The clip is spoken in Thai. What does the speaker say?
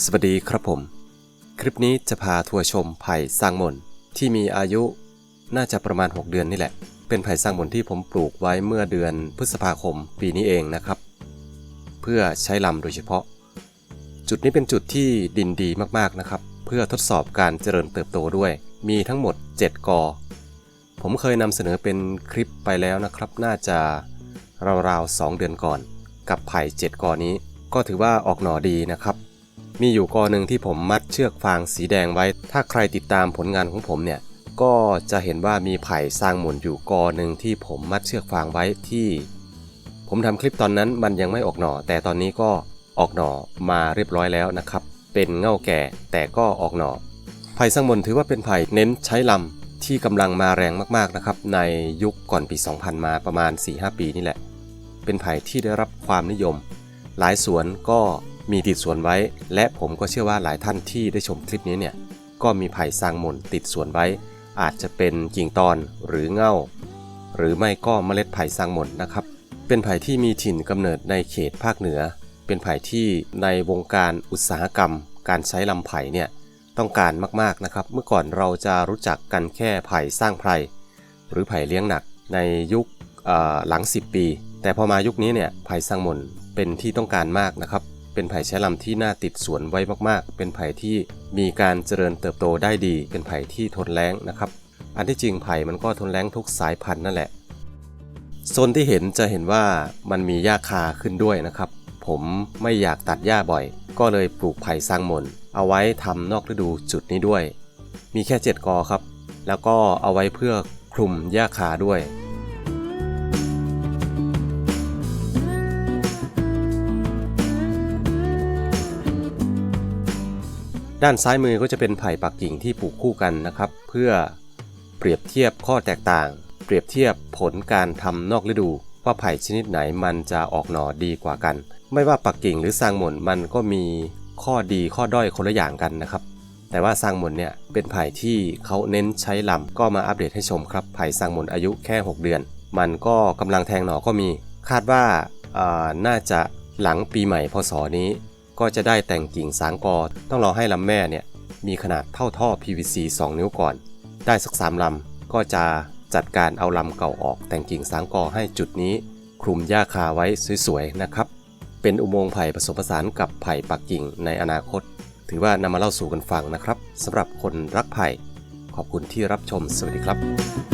สวัสดีครับผม คลิปนี้จะพาทัวร์ชมไผ่สร้างมนที่มีอายุน่าจะประมาณ 6 เดือนนี่แหละ เป็นไผ่สร้างมนที่ผมปลูกไว้เมื่อเดือนพฤษภาคมปีนี้เองนะครับ เพื่อใช้ลำโดยเฉพาะ จุดนี้เป็นจุดที่ดินดีมากๆนะครับ เพื่อทดสอบการเจริญเติบโตด้วย มีทั้งหมด 7 กอ ผมเคยนำเสนอเป็นคลิปไปแล้วนะครับ น่าจะราวๆ2เดือนก่อน กับไผ่7กอนี้ ก็ถือว่าออกหน่อดีนะครับ มีอยู่กอหนึ่งที่ผมมัดเชือกฟางสีแดงไว้ ถ้าใครติดตามผลงานของผมเนี่ย ก็จะเห็นว่ามีไผ่สร้างหมุนอยู่กอหนึ่งที่ผมมัดเชือกฟางไว้ที่ ผมทำคลิปตอนนั้นมันยังไม่ออกหน่อ แต่ตอนนี้ก็ออกหน่อมาเรียบร้อยแล้วนะครับ เป็นเง่าแก่แต่ก็ออกหน่อ ไผ่สร้างหมุนถือว่าเป็นไผ่เน้นใช้ลำที่กำลังมาแรงมากๆนะครับ ในยุคก่อนปี 2000 มาประมาณ 4-5 ปีนี่แหละ เป็นไผ่ที่ได้รับความนิยม หลายสวนก็ มีติดสวนไว้ และผมก็เชื่อว่าหลายท่านที่ได้ชมคลิปนี้เนี่ยก็มีไผ่สร้างมนติดสวนไว้ อาจจะเป็นกิ่งตอนหรือเง่า หรือไม่ก็เมล็ดไผ่สร้างมนนะครับ เป็นไผ่ที่มีถิ่นกำเนิดในเขตภาคเหนือ เป็นไผ่ที่ในวงการอุตสาหกรรม การใช้ลำไผ่เนี่ยต้องการมากๆนะครับ เมื่อก่อนเราจะรู้จักกันแค่ไผ่สร้างไพรหรือไผ่เลี้ยงหนักในยุคหลัง 10 ปี แต่พอมายุคนี้เนี่ยไผ่สร้างมนเป็นที่ต้องการมากนะครับ เป็นไผ่ใช้ลำที่น่าติดสวนไว้มากๆ เป็นไผ่ที่มีการเจริญเติบโตได้ดี เป็นไผ่ที่ทนแล้งนะครับ อันที่จริงไผ่มันก็ทนแล้งทุกสายพันธุ์นั่นแหละ โซนที่เห็นจะเห็นว่ามันมีหญ้าคาขึ้นด้วยนะครับ ผมไม่อยากตัดหญ้าบ่อย ก็เลยปลูกไผ่สร้างมน เอาไว้ทำนอกฤดูจุดนี้ด้วย มีแค่ 7 กอครับ แล้วก็เอาไว้เพื่อคลุมหญ้าคาด้วย ด้านซ้ายมือก็จะเป็นไผ่ปักกิ่งที่ปลูกคู่กันนะครับ เพื่อเปรียบเทียบข้อแตกต่าง เปรียบเทียบผลการทำนอกฤดู ว่าไผ่ชนิดไหนมันจะออกหน่อดีกว่ากัน ไม่ว่าปักกิ่งหรือซางหมนมันก็มีข้อดีข้อด้อยคนละอย่างกันนะครับ แต่ว่าซางหมนเนี่ยเป็นไผ่ที่เขาเน้นใช้ลำก็มาอัปเดตให้ชมครับไผ่ซางหมนอายุแค่ 6 เดือน มันก็กำลังแทงหน่อก็มี คาดว่าอ่าน่าจะหลังปีใหม่พศนี้ ก็จะได้แต่งกิ่งสางกอ ต้องรอให้ลำแม่เนี่ยมีขนาดเท่าท่อ PVC 2 นิ้วก่อน ได้สัก3ลำก็จะจัดการเอาลำเก่าออกแต่งกิ่งสางกอให้จุดนี้ คลุมหญ้าคาไว้สวยๆนะครับ เป็นอุโมงค์ไผ่ผสมผสานกับไผ่ปักกิ่งในอนาคต ถือว่านำมาเล่าสู่กันฟังนะครับสำหรับคนรักไผ่ขอบคุณที่รับชมสวัสดีครับ